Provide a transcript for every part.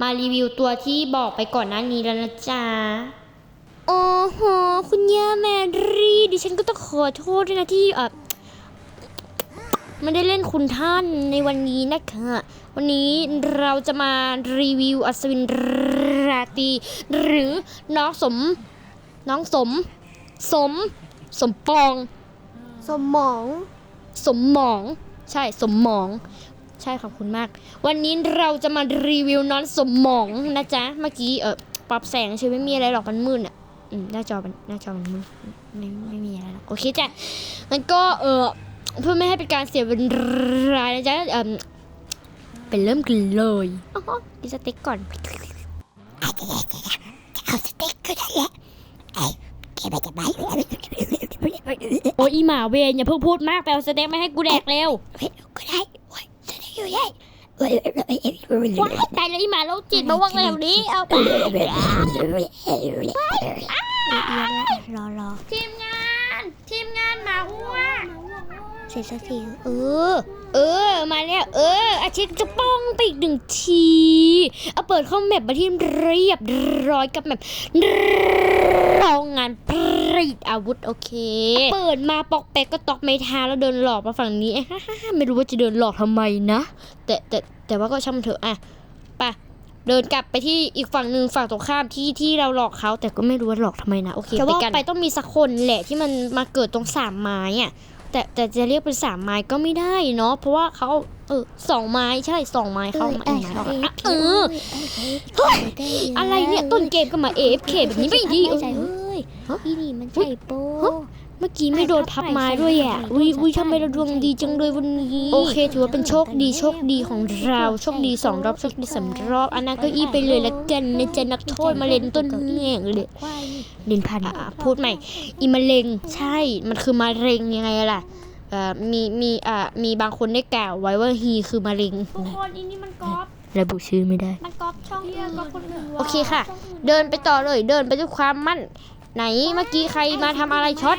มารีวิวตัวที่บอกไปก่อนหน้านี้แล้วนะจ๊ะ โอ้โห คุณย่าแมรี่ ดิฉันก็ต้องขอโทษด้วยนะที่เออไม่ได้เล่นคุณท่านในวันนี้นะคะ วันนี้เราจะมารีวิวอัศวินราตรีหรือน้องสม น้องสม สม สมปอง สมอง สมหมอง ใช่สมหมอง ใช่ขอบคุณมาก วันนี้เราจะมารีวิวนองสมหมองนะจ๊ะ เมื่อกี้เออปรับแสงใช่ไม่มีอะไรหรอกมันมืดอะหน้าจอมันหน้าจอมันมืดไม่ไม่มีอะไรหรอกโอเคจ้ะมันก็เออเพื่อไม่ให้เป็นการเสียเวลานะจ๊ะเออไปเริ่มกันเลยอ๋อกินสเต็กก่อนเอาสเต็กก็ได้แหละไอ้แกไปจะไป โอ้ยอีหมาเวนอย่าเพิ่งพูดมากแปเอาสเต็กไม่ให้กูแดกเร็วก็ได้โอ้ยสเต็กอยู่ได้โอ้ยว้ายตายแล้วอีหมาโรคจิตมาว่างแล้วนี้เอาไปรอรอทีมงาน ทีมงานหมาอ้วนเสร็จสักทีเออ เออ มาแล้วเออ อาชิตจะป้องไปอีกหนึ่งที เอาเปิดเข้าแมปมาที่เรียบร้อยกับแมปโรงงานผลิตอาวุธโอเค เปิดมาปอกแปกก็ตอกไม่ทาแล้วเดินหลอกมาฝั่งนี้ฮ่าฮ่าฮ่าไม่รู้ว่าจะเดินหลอกทำไมนะ แต่แต่แต่ว่าก็ช่างมันเถอะอะไปเดินกลับไปที่อีกฝั่งหนึ่งฝั่งตรงข้ามที่ที่เราหลอกเขาแต่ก็ไม่รู้ว่าหลอกทำไมนะโอเคแต่ว่าไปต้องมีสักคนแหละที่มันมาเกิดตรงสามไม้อะ แต่แต่จะเรียกเป็นสามไม้ก็ไม่ได้เนาะเพราะว่าเขาเออสองไม้ใช่สองไม้เขามาไม้เขาอะเอออะไรเนี่ยต้นเกมก็มา AFK แบบนี้ไม่ดีเอใจอเฮ้ยอีนี่มันใช่โป เมื่อกี้ไม่โดนพับไม้ด้วยอะอุ้ยอุ้ยทำไมเราดวงดีจังเลยวันนี้ โอเค ถือว่าเป็นโชคดีโชคดีของเรา โชคดีสองรอบโชคดีสามรอบอันนั้นก็อีไปเลยละกันนะจ๊ะนักโทษมาเล่นต้นแง่งเลยควายนี่เล่นพันอะพูดใหม่ อีมะเร็งใช่ มันคือมะเร็งยังไงล่ะเอ่อมีมีอ่ามีบางคนได้กล่าวไว้ว่าฮีคือมะเร็งทุกคนอีนี่มันก๊อประบุชื่อไม่ได้ มันก๊อปช่องเฮียก๊อปคนอื่นว่ะโอเคค่ะ เดินไปต่อเลย เดินไปด้วยความมั่น ไหนเมื่อกี้ใครมาทำอะไรช็อต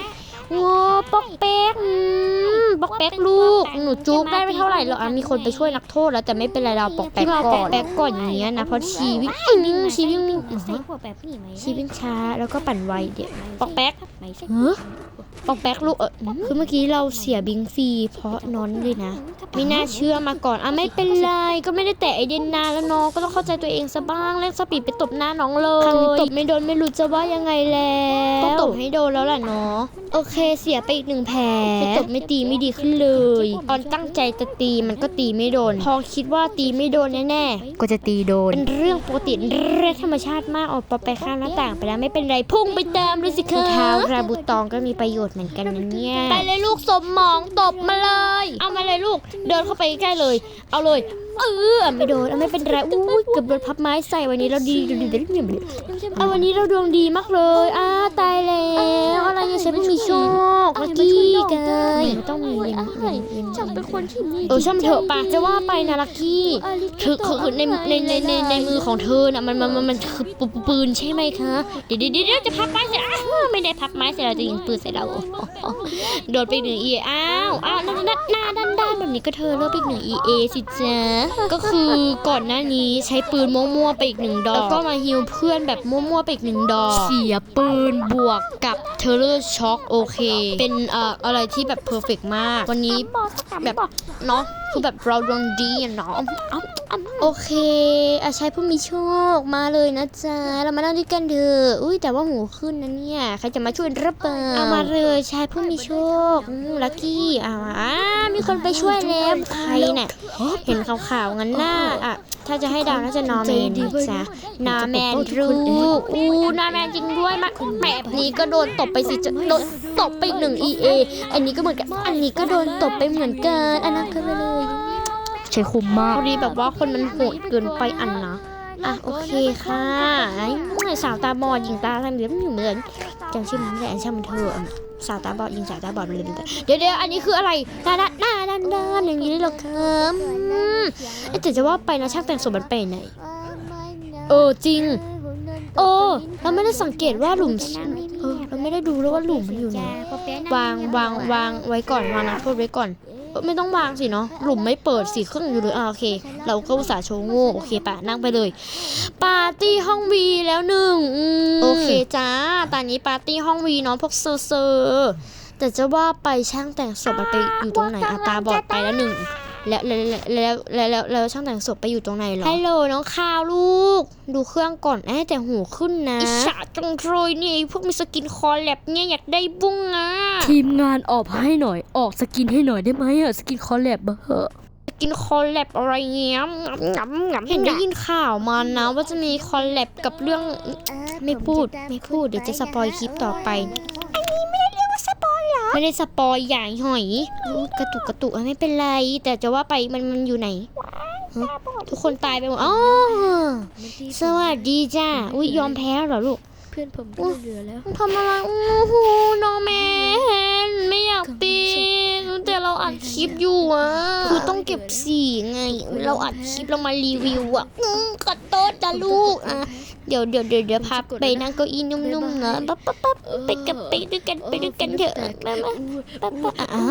โอ้ปอกแป๊กอืมปอกแป๊กลูก หนูจุกได้ไม่เท่าไหร่หรอกอะมีคนไปช่วยนักโทษแล้วแต่ไม่เป็นไรเราปอกแป๊กก่อนแป๊กก่อนอย่างเงี้ยนะเพราะชีวิตนิ่งชีวิตนิ่งอะใส่ฮะหัวแบบนี้ไหมชีวิตช้าแล้วก็ปั่นไวเดี๋ยวปอกแป๊กไม่ใช่ฮะปอกแป๊กลูกเออคือเมื่อกี้เราเสียบิงฟรีเพราะนอนเลยนะ ไม่น่าเชื่อมาก่อนอะไม่เป็นไรก็ไม่ได้แตะไอเดนนานแล้วน้องก็ต้องเข้าใจตัวเองซะบ้างเล่นสปีดไปตบหน้าน้องเลยครั้งนี้ตบไม่โดนไม่รู้จะว่ายังไงแล้วต้องตบให้โดนแล้วแหละเนาะโอเคเสียไปอีกหนึ่งแผลไปตบไม่ตีไม่ดีขึ้นเลย ตอนตั้งใจจะตีมันก็ตีไม่โดน พอคิดว่าตีไม่โดนแน่ๆก็จะตีโดนเป็นเรื่องปกติเรื่องธรรมชาติมากออกไปข้างหน้าต่างไปแล้วไม่เป็นไรพุ่งไปตามเลยสิคะเท้าราบูตองก็มีประโยชน์เหมือนกันนะเนี่ยไปเลยลูกสมหมองตบมาเลย เอามาเลยลูก เดินเข้าไปใกล้เลย เอาเลย เออไม่โดนเอาไม่เป็นไรอุ้ยเกือบโดนพับไม้ใส่วันนี้เราดีดีดีดีดีเอาวันนี้เราดวงดีมากเลยอ้าตายแล้วอะไรเนี่ยฉันไม่มีโชคลักกี้กันไม่ต้องมีเงินเงินเงินฉันเป็นคนที่มีเออช่างเถอะปะจะว่าไปนะลักกี้คือคือในในในในในมือของเธอน่ะมันมันมันมันคือปืนปืนใช่ไหมคะเดี๋ยวเดี๋ยวเดี๋ยวจะพับไม้ใส่อ้าว ไม่ได้พับไม้ใส่เราจะยิงปืนใส่เรา โดนไปหนึ่งเออ้าวอ้าวหน้าหน้าหน้าด้านด้านแบบนี้ก็เธอเลิกไปอีกหนึ่งเอเอสิจ๊ะก็คือก่อนหน้านี้ใช้ปืนมั่วๆไปอีกหนึ่งดอก แล้วก็มาฮิวเพื่อนแบบมั่วๆไปอีกหนึ่งดอก เสียปืนบวกกับเทเลอร์ช็อคโอเค เป็นเอ่ออะไรที่แบบเพอร์เฟกมาก วันนี้แบบเนาะคือแบบเราดวงดีอะเนาะ โอเคอาชัยผู้มีโชคมาเลยนะจ๊ะ เรามานั่งด้วยกันเถอะอุ้ยแต่ว่าหูขึ้นนะเนี่ย ใครจะมาช่วยรับเปล่าเอามาเลยชายผู้มีโชคอืมลักกี้อ่าอ่ามีคนไปช่วยแล้วใครเนี่ยเห็นขาวๆงั้นหน้าอะถ้าจะให้ดาวน่าจะนอร์แมนนะจ๊ะนาแมนรูอู้นาแมนจริงด้วยมาแบบนี้ก็โดนตบไปสิจะโดนตบไปอีกหนึ่ง EA อันนี้ก็เหมือนกัน อันนี้ก็โดนตบไปเหมือนกันอันนั้นก็ไปเลย ใช้คุ้มมากพอดีแบบว่าคนมันโหดเกินไปอันนะอะโอเคค่ะไอ้สาวตาบอดหญิงตาทำเหมือนเหมือนจำชื่อมันไม่ได้ช่างมันเถอะสาวตาบอดหญิงสาวตาบอดเลยเดี๋ยวเดี๋ยวอันนี้คืออะไรหน้าด้านหน้าด้านด้านอย่างนี้เลยเหรอครับแต่จะว่าไปนะช่างแต่งสมบัติไปไหนเออจริงเออเราไม่ได้สังเกตว่าหลุมเออเราไม่ได้ดูแล้วว่าหลุมมันอยู่ไหนวางวางวางไว้ก่อนวางนักโทษไว้ก่อน ไม่ต้องวางสิเนาะหลุมไม่เปิดสิเครื่องอยู่เลยอ่าโอเค เราก็อุตส่าห์โชว์โง่โอเคปะนั่งไปเลย ปาร์ตี้ห้องวีแล้วหนึ่งอืมโอเคจ้าตอนนี้ปาร์ตี้ห้องวีเนาะพวกเซอร์เซอร์แต่จะว่าไปช่างแต่งศพมันไปอยู่ตรงไหนอะตาบอดไปแล้วหนึ่ง แล้วแล้วแล้วแล้วแล้วแล้วช่างแต่งศพไปอยู่ตรงไหนเหรอฮัลโหลน้องข่าวลูก ดูเครื่องก่อนไอ้แต่หูขึ้นนะอิจฉาจังเลยเนี่ยไอ้พวกมีสกินคอแลบเนี่ยอยากได้บุ้งอะทีมงานออกให้หน่อยออกสกินให้หน่อยได้ไหมอะสกินคอลแลบเบอะกินคอลแลบอะไรเงี้ยงำงำเห็นได้ยินข่าวมานะว่าจะมีคอลแลบกับเรื่องไม่พูดไม่พูดเดี๋ยวจะสปอยคลิปต่อไป ไม่ได้สปอยใหญ่หอยรูดกระตุกกระตุกอะไม่เป็นไร แต่จะว่าไปมันมันอยู่ไหนฮะทุกคนตายไปหมดอ๋อสวัสดีจ้า อุ้ยยอมแพ้เหรอลูก เพื่อนผมก็เหลือแล้ว ทำอะไรโอ้โหน้องแมนไม่อยากปีนแต่เราอัดคลิปอยู่อะคือต้องเก็บสีไง เราอัดคลิปเรามารีวิวอะอืมขอโทษนะลูกอะเดี๋ยวเดี๋ยวเดี๋ยวเดี๋ยวพาไปนั่งเก้าอี้นุ่มๆนะปั๊บปั๊บปั๊บไปกับไปด้วยกันไปด้วยกันเถอะมามาปั๊บปั๊บอะอะ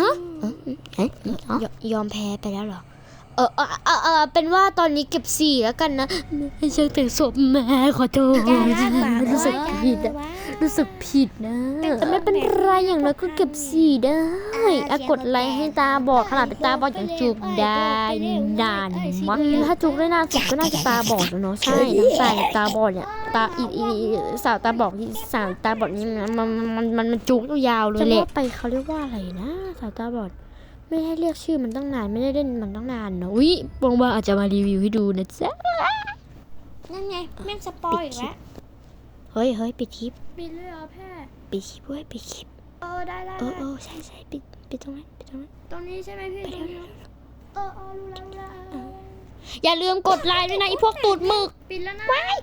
เอ๊ะยยอมแพ้ไปแล้วเหรอเออเออเออเออเป็นว่าตอนนี้เก็บสีแล้วกันนะไม่ใช่แต่งศพแม่ขอโทษรู้สึกผิดอะรู้สึกผิดนะแต่ไม่เป็นไรอย่างน้อยก็เก็บสีได้อะกดไลค์ให้ตาบอดขนาดเป็นตาบอดอย่างจุกได้นานมากถ้าจุกได้นานสุดก็น่าจะตาบอดแล้วเนาะใช่น้ำตาลตาบอดเนี่ยตาอีอีอีสาวตาบอดที่สาวตาบอดนี่มันมันมันมันมันจุกยาวเลยแหละไปเขาเรียกว่าอะไรนะสาวตาบอด ไม่ได้เรียกชื่อมันตั้งนาน ไม่ได้เล่นมันตั้งนานเนอะอุ้ยบางๆอาจจะมารีวิวให้ดูนะจ๊ะนั่นไงแม่งสปอยอีกแล้วเฮ้ยเฮ้ยปิดคลิปปิดเลยเหรอแพทย์ปิดคลิปเว้ยปิดคลิปเออได้ได้เออได้เออใช่ใช่ปิดปิดตรงนั้นปิดตรงนั้นตรงนี้ใช่ไหมพี่ตรงนี้เออเออรู้แล้วรู้แล้วเอออย่าลืมกดไลค์ด้วยนะไอพวกตูดหมึก ปิดแล้วนะ ว้าย